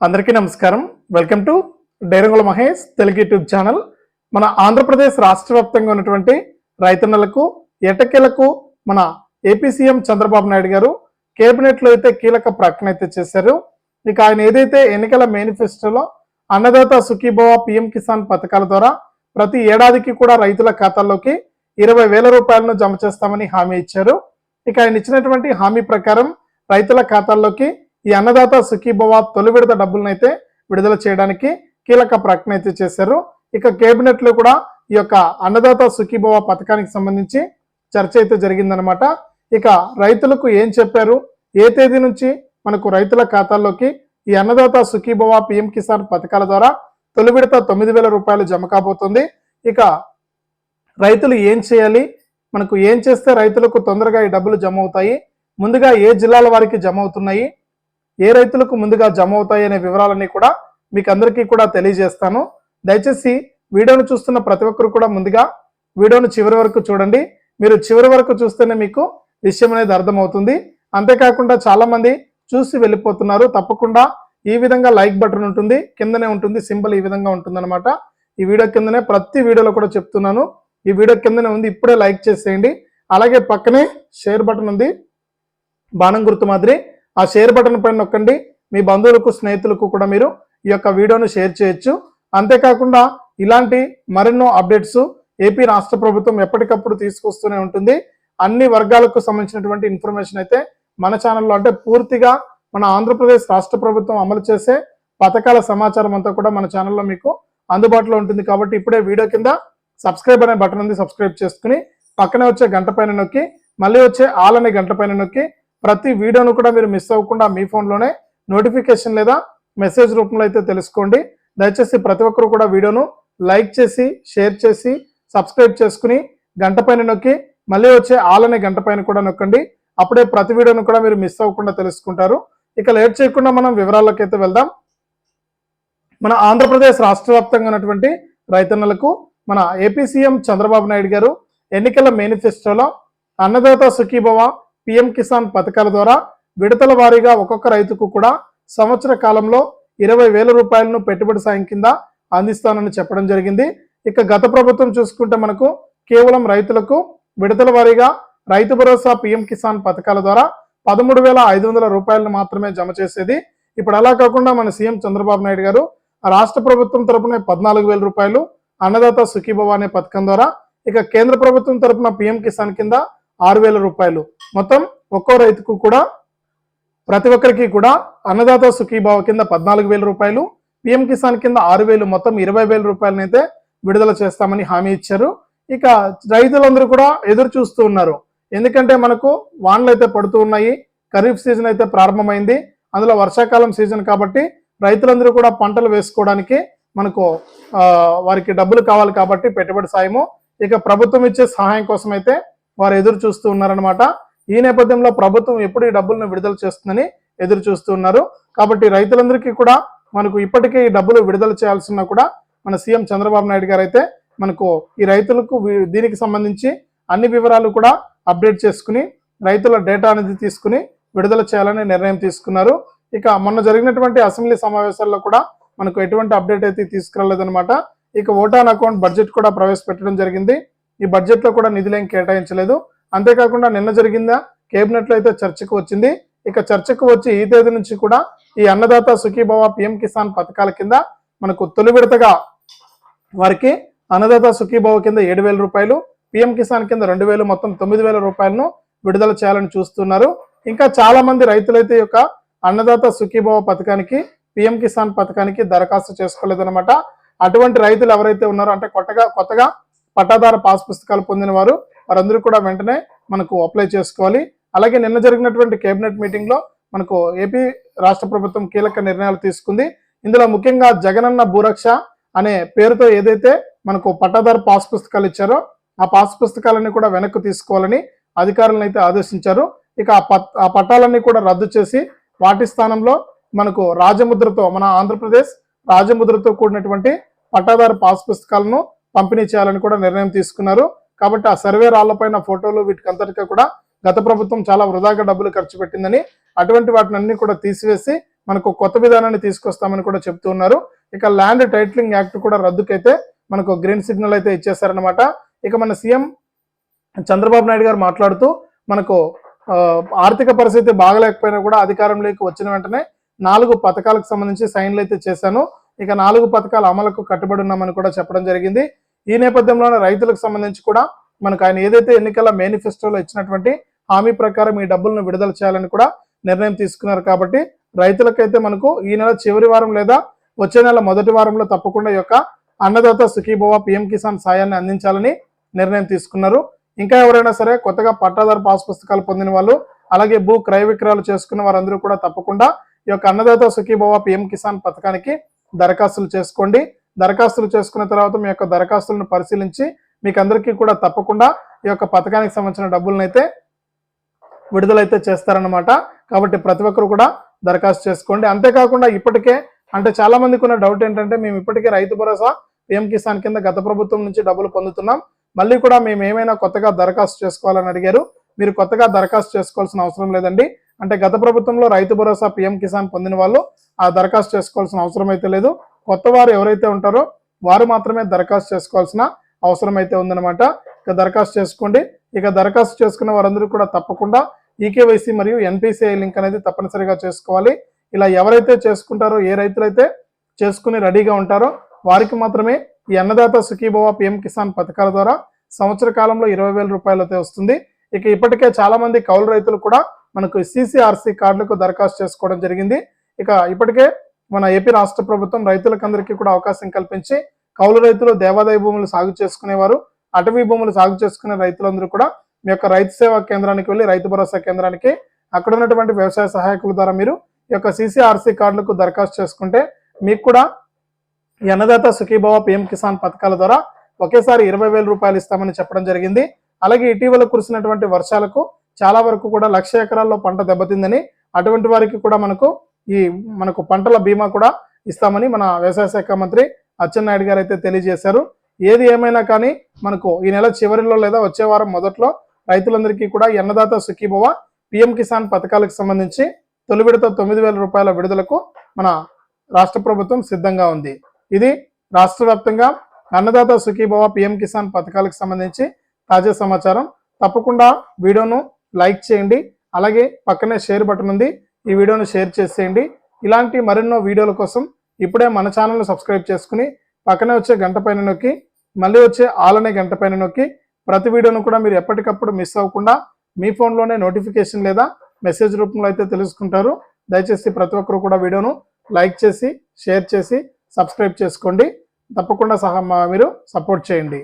అందరికీ నమస్కారం. Welcome to డైరంగుల మహేష్ తెలుగు యూట్యూబ్ ఛానల్. మన ఆంధ్రప్రదేశ్ రాష్ట్ర వ్యాప్తంగా ఉన్నటువంటి రైతన్నలకు ఎటకేలకు మన ఏపీ సీఎం చంద్రబాబు నాయుడు గారు కేబినెట్లో అయితే కీలక ప్రకటన అయితే చేశారు. ఇక ఆయన ఏదైతే ఎన్నికల మేనిఫెస్టోలో అన్నదాత సుఖీభవ పిఎం కిసాన్ పథకాల ద్వారా ప్రతి ఏడాదికి కూడా రైతుల ఖాతాల్లోకి ఇరవై వేల రూపాయలను జమ చేస్తామని హామీ ఇచ్చారు. ఇక ఆయన ఇచ్చినటువంటి హామీ ప్రకారం రైతుల ఖాతాల్లోకి ఈ అన్నదాత సుఖీభవ తొలి విడత డబ్బులనైతే విడుదల చేయడానికి కీలక ప్రకటన అయితే చేశారు. ఇక కేబినెట్లో కూడా ఈ యొక్క అన్నదాత సుఖీభవ పథకానికి సంబంధించి చర్చ అయితే జరిగిందనమాట ఇక రైతులకు ఏం చెప్పారు? ఏ తేదీ నుంచి మనకు రైతుల ఖాతాల్లోకి ఈ అన్నదాత సుఖీభవ పిఎం కిసాన్ పథకాల ద్వారా తొలి విడత తొమ్మిది వేల రూపాయలు జమ కాబోతుంది. ఇక రైతులు ఏం చేయాలి? మనకు ఏం చేస్తే రైతులకు తొందరగా ఈ డబ్బులు జమ అవుతాయి? ముందుగా ఏ జిల్లాల వారికి జమ అవుతున్నాయి? ఏ రైతులకు ముందుగా జమ అవుతాయి అనే వివరాలన్నీ కూడా మీకు అందరికీ కూడా తెలియజేస్తాను. దయచేసి వీడియోను చూస్తున్న ప్రతి ఒక్కరు కూడా ముందుగా వీడియోను చివరి వరకు చూడండి. మీరు చివరి వరకు చూస్తేనే మీకు విషయం అనేది అర్థమవుతుంది. అంతేకాకుండా చాలామంది చూసి వెళ్ళిపోతున్నారు. తప్పకుండా ఈ విధంగా లైక్ బటన్ ఉంటుంది. కిందనే ఉంటుంది. సింబల్ ఈ విధంగా ఉంటుంది ఈ వీడియో కిందనే ప్రతి వీడియోలో కూడా చెప్తున్నాను. ఈ వీడియో కిందనే ఉంది. ఇప్పుడే లైక్ చేసేయండి. అలాగే పక్కనే షేర్ బటన్ ఉంది. బాణం గుర్తు మాదిరి. ఆ షేర్ బటన్ పైన నొక్కండి. మీ బంధువులకు స్నేహితులకు కూడా మీరు ఈ యొక్క వీడియోను షేర్ చేయొచ్చు. అంతేకాకుండా ఇలాంటి మరెన్నో అప్డేట్స్ ఏపీ రాష్ట్ర ప్రభుత్వం ఎప్పటికప్పుడు తీసుకొస్తూనే ఉంటుంది. అన్ని వర్గాలకు సంబంధించినటువంటి ఇన్ఫర్మేషన్ అయితే మన ఛానల్లో అంటే పూర్తిగా మన ఆంధ్రప్రదేశ్ రాష్ట్ర ప్రభుత్వం అమలు చేసే పథకాల సమాచారం అంతా కూడా మన ఛానల్లో మీకు అందుబాటులో ఉంటుంది. కాబట్టి ఇప్పుడే వీడియో కింద సబ్స్క్రైబ్ అనే బటన్ ఉంది. సబ్స్క్రైబ్ చేసుకుని పక్కనే వచ్చే గంట పైన నొక్కి మళ్ళీ వచ్చే ఆల్ అనే గంట పైన నొక్కి ప్రతి వీడియోను కూడా మీరు మిస్ అవ్వకుండా మీ ఫోన్లోనే నోటిఫికేషన్ లేదా మెసేజ్ రూపంలో అయితే తెలుసుకోండి. దయచేసి ప్రతి ఒక్కరు కూడా వీడియోను లైక్ చేసి షేర్ చేసి సబ్స్క్రైబ్ చేసుకుని గంట పైన నొక్కి మళ్ళీ వచ్చే ఆల్ అనే గంట పైన కూడా నొక్కండి. అప్పుడే ప్రతి వీడియోను కూడా మీరు మిస్ అవ్వకుండా తెలుసుకుంటారు. ఇక లేట్ చేయకుండా మనం వివరాల్లోకి అయితే వెళ్దాం. మన ఆంధ్రప్రదేశ్ రాష్ట్ర వ్యాప్తంగా ఉన్నటువంటి రైతన్నలకు మన ఏపీ సీఎం చంద్రబాబు నాయుడు గారు ఎన్నికల మేనిఫెస్టోలో అన్నదాత సుఖీభవ పిఎం కిసాన్ పథకాల ద్వారా విడతల వారీగా ఒక్కొక్క రైతుకు కూడా సంవత్సర కాలంలో ఇరవై వేల రూపాయలను పెట్టుబడి సాయం కింద అందిస్తానని చెప్పడం జరిగింది. ఇక గత ప్రభుత్వం చూసుకుంటే మనకు కేవలం రైతులకు విడతల వారీగా రైతు భరోసా పిఎం కిసాన్ పథకాల ద్వారా పదమూడు వేల ఐదు వందల రూపాయలను మాత్రమే జమ చేసేది. ఇప్పుడు అలా కాకుండా మన సీఎం చంద్రబాబు నాయుడు గారు రాష్ట్ర ప్రభుత్వం తరపున పద్నాలుగు వేల రూపాయలు అన్నదాత సుఖీభవ అనే పథకం ద్వారా ఇక కేంద్ర ప్రభుత్వం తరపున పిఎం కిసాన్ కింద ఆరు వేల రూపాయలు మొత్తం ఒక్కో రైతుకు కూడా ప్రతి ఒక్కరికి కూడా అన్నదాత సుఖీభావ కింద పద్నాలుగు వేల రూపాయలు పిఎం కిసాన్ కింద ఆరు వేలు మొత్తం ఇరవై వేల రూపాయలనైతే విడుదల చేస్తామని హామీ ఇచ్చారు. ఇక రైతులందరూ కూడా ఎదురు చూస్తూ ఉన్నారు. ఎందుకంటే మనకు వానలు అయితే పడుతూ ఉన్నాయి ఖరీఫ్ సీజన్ అయితే ప్రారంభమైంది అందులో వర్షాకాలం సీజన్ కాబట్టి రైతులందరూ కూడా పంటలు వేసుకోవడానికి మనకు వారికి డబ్బులు కావాలి కాబట్టి పెట్టుబడి సాయము. ఇక ప్రభుత్వం ఇచ్చే సహాయం కోసం అయితే వారు ఎదురు చూస్తూ ఉన్నారనమాట ఈ నేపథ్యంలో ప్రభుత్వం ఎప్పుడు ఈ డబ్బులను విడుదల చేస్తుందని ఎదురు చూస్తున్నారు కాబట్టి రైతులందరికీ కూడా మనకు ఇప్పటికే ఈ డబ్బులు విడుదల చేయాల్సిన కూడా మన సీఎం చంద్రబాబు నాయుడు గారు అయితే మనకు ఈ రైతులకు దీనికి సంబంధించి అన్ని వివరాలు కూడా అప్డేట్ చేసుకుని రైతుల డేటా అనేది తీసుకుని విడుదల చేయాలని నిర్ణయం తీసుకున్నారు. ఇక మొన్న జరిగినటువంటి అసెంబ్లీ సమావేశాల్లో కూడా మనకు ఎటువంటి అప్డేట్ అయితే తీసుకురాలేదనమాట ఇక ఓటాన్ అకౌంట్ బడ్జెట్ కూడా ప్రవేశపెట్టడం జరిగింది. ఈ బడ్జెట్లో కూడా నిధులేం కేటాయించలేదు. అంతేకాకుండా నిన్న జరిగిందా? కేబినెట్లో అయితే చర్చకు వచ్చింది. ఇక చర్చకు వచ్చి ఈ తేదీ నుంచి కూడా ఈ అన్నదాత సుఖీభవ పిఎం కిసాన్ పథకాల కింద మనకు తొలి విడతగా వారికి అన్నదాత సుఖీభవ కింద ఏడు వేల రూపాయలు పిఎం కిసాన్ కింద రెండు వేలు మొత్తం తొమ్మిది వేల రూపాయలను విడుదల చేయాలని చూస్తున్నారు. ఇంకా చాలా మంది రైతులైతే యొక్క అన్నదాత సుఖీభవ పథకానికి పిఎం కిసాన్ పథకానికి దరఖాస్తు చేసుకోలేదన్నమాట. అటువంటి రైతులు ఎవరైతే ఉన్నారో అంటే కొత్తగా కొత్తగా పట్టాదార పాస్ పుస్తకాలు పొందిన వారు వారందరూ కూడా వెంటనే మనకు అప్లై చేసుకోవాలి. అలాగే నిన్న జరిగినటువంటి కేబినెట్ మీటింగ్లో మనకు ఏపీ రాష్ట్ర ప్రభుత్వం కీలక నిర్ణయాలు తీసుకుంది. ఇందులో ముఖ్యంగా జగనన్న భూరక్ష అనే పేరుతో ఏదైతే మనకు పట్టాదారు పాస్ పుస్తకాలు ఇచ్చారో ఆ పాస్ పుస్తకాలన్నీ కూడా వెనక్కి తీసుకోవాలని అధికారులను అయితే ఆదేశించారు. ఇక ఆ పట్ ఆ పట్టాలన్నీ కూడా రద్దు చేసి వాటి స్థానంలో మనకు రాజముద్రతో మన ఆంధ్రప్రదేశ్ రాజముద్రతో కూడినటువంటి పట్టాదారు పాస్ పుస్తకాలను పంపిణీ చేయాలని కూడా నిర్ణయం తీసుకున్నారు. కాబట్టి ఆ సర్వే రాళ్ళపైన ఫోటోలు వీటికంతటికీ కూడా గత ప్రభుత్వం చాలా వృధాగా డబ్బులు ఖర్చు పెట్టిందని అటువంటి వాటిని అన్ని కూడా తీసివేసి మనకు కొత్త విధానాన్ని తీసుకొస్తామని కూడా చెప్తూ ఉన్నారు. ఇక ల్యాండ్ టైటిలింగ్ యాక్ట్ కూడా రద్దుకైతే మనకు గ్రీన్ సిగ్నల్ అయితే ఇచ్చేసారనమాట ఇక మన సీఎం చంద్రబాబు నాయుడు గారు మాట్లాడుతూ మనకు ఆర్థిక పరిస్థితి బాగలేకపోయినా కూడా అధికారంలోకి వచ్చిన వెంటనే నాలుగు పథకాలకు సంబంధించి సైన్లు అయితే చేశాను. ఇక నాలుగు పథకాల అమలుకు కట్టుబడి ఉన్నామని కూడా చెప్పడం జరిగింది. ఈ నేపథ్యంలోనే రైతులకు సంబంధించి కూడా మనకు ఆయన ఏదైతే ఎన్నికల మేనిఫెస్టోలో ఇచ్చినటువంటి హామీ ప్రకారం ఈ డబ్బులను విడుదల చేయాలని కూడా నిర్ణయం తీసుకున్నారు కాబట్టి రైతులకైతే మనకు ఈ నెల చివరి వారం లేదా వచ్చే నెల మొదటి వారంలో తప్పకుండా ఈ యొక్క అన్నదాత సుఖీభవ పిఎం కిసాన్ సాయాన్ని అందించాలని నిర్ణయం తీసుకున్నారు. ఇంకా ఎవరైనా సరే కొత్తగా పట్టాదారు పాస్ పుస్తకాలు పొందిన వాళ్ళు అలాగే భూ క్రయ విక్రయాలు చేసుకున్న వారందరూ కూడా తప్పకుండా ఈ యొక్క అన్నదాత సుఖీభవ పిఎం కిసాన్ పథకానికి దరఖాస్తులు చేసుకోండి. దరఖాస్తులు చేసుకున్న తర్వాత మీ యొక్క దరఖాస్తులను పరిశీలించి మీకు అందరికీ కూడా తప్పకుండా ఈ యొక్క పథకానికి సంబంధించిన డబ్బులను అయితే విడుదలైతే చేస్తారనమాట కాబట్టి ప్రతి ఒక్కరు కూడా దరఖాస్తు చేసుకోండి. అంతేకాకుండా ఇప్పటికే అంటే చాలా మందికి ఉన్న డౌట్ ఏంటంటే మేము ఇప్పటికే రైతు భరోసా పిఎం కిసాన్ కింద గత ప్రభుత్వం నుంచి డబ్బులు పొందుతున్నాం. మళ్ళీ కూడా మేము ఏమైనా కొత్తగా దరఖాస్తు చేసుకోవాలని అడిగారు. మీరు కొత్తగా దరఖాస్తు చేసుకోవాల్సిన అవసరం లేదండి. అంటే గత ప్రభుత్వంలో రైతు భరోసా పిఎం కిసాన్ పొందిన వాళ్ళు ఆ దరఖాస్తు చేసుకోవాల్సిన అవసరం అయితే లేదు. కొత్త వారు ఎవరైతే ఉంటారో వారు మాత్రమే దరఖాస్తు చేసుకోవాల్సిన అవసరం అయితే ఉందన్నమాట. ఇక దరఖాస్తు చేసుకోండి. ఇక దరఖాస్తు చేసుకున్న వారందరూ కూడా తప్పకుండా ఈకేవైసీ మరియు ఎన్పిసిఐ లింక్ అనేది తప్పనిసరిగా చేసుకోవాలి. ఇలా ఎవరైతే చేసుకుంటారో ఏ రైతులైతే చేసుకుని రెడీగా ఉంటారో వారికి మాత్రమే ఈ అన్నదాత సుఖీభవ పిఎం కిసాన్ పథకాల ద్వారా సంవత్సర కాలంలో ఇరవై వేల రూపాయలైతే వస్తుంది. ఇక ఇప్పటికే చాలా మంది కౌలు రైతులు కూడా మనకు సిసిఆర్సి కార్డులకు దరఖాస్తు చేసుకోవడం జరిగింది. ఇక ఇప్పటికే మన ఏపీ రాష్ట్ర ప్రభుత్వం రైతులకందరికీ కూడా అవకాశం కల్పించి కౌలు రైతులు దేవాదాయ భూములు సాగు చేసుకునేవారు అటవీ భూములు సాగు చేసుకునే రైతులందరూ కూడా మీ యొక్క రైతు సేవా కేంద్రానికి వెళ్ళి రైతు భరోసా కేంద్రానికి అక్కడ ఉన్నటువంటి వ్యవసాయ సహాయకుల ద్వారా మీరు ఈ యొక్క సీసీఆర్సీ కార్డులకు దరఖాస్తు చేసుకుంటే మీకు కూడా ఈ అన్నదాత సుఖీభావ పిఎం కిసాన్ పథకాల ద్వారా ఒకేసారి ఇరవై వేల రూపాయలు ఇస్తామని చెప్పడం జరిగింది. అలాగే ఇటీవల కురిసినటువంటి వర్షాలకు చాలా వరకు కూడా లక్ష ఎకరాల్లో పంట దెబ్బతిందని అటువంటి వారికి కూడా మనకు ఈ మనకు పంటల బీమా కూడా ఇస్తామని మన వ్యవసాయ శాఖ మంత్రి అచ్చెన్నాయుడు గారు అయితే తెలియజేశారు. ఏది ఏమైనా కానీ మనకు ఈ నెల చివరిలో లేదా వచ్చే వారం మొదట్లో రైతులందరికీ కూడా అన్నదాత సుఖీభవ పిఎం కిసాన్ పథకాలకు సంబంధించి తొలి విడత తొమ్మిది వేల రూపాయల విడుదలకు మన రాష్ట్ర ప్రభుత్వం సిద్ధంగా ఉంది. ఇది రాష్ట్ర వ్యాప్తంగా అన్నదాత సుఖీభవ పిఎం కిసాన్ పథకాలకు సంబంధించి తాజా సమాచారం. తప్పకుండా వీడియోను లైక్ చేయండి. అలాగే పక్కనే షేర్ బటన్ ఉంది. ఈ వీడియోను షేర్ చేసేయండి. ఇలాంటి మరెన్నో వీడియోల కోసం ఇప్పుడే మన ఛానల్ను సబ్స్క్రైబ్ చేసుకుని పక్కనే వచ్చే గంట పైన నొక్కి మళ్ళీ వచ్చే ఆల్ అనే గంట పైన నొక్కి ప్రతి వీడియోను కూడా మీరు ఎప్పటికప్పుడు మిస్ అవ్వకుండా మీ ఫోన్లోనే నోటిఫికేషన్ లేదా మెసేజ్ రూపంలో అయితే తెలుసుకుంటారు. దయచేసి ప్రతి ఒక్కరు కూడా వీడియోను లైక్ చేసి షేర్ చేసి సబ్స్క్రైబ్ చేసుకోండి. తప్పకుండా సహా మా- మీరు సపోర్ట్ చేయండి.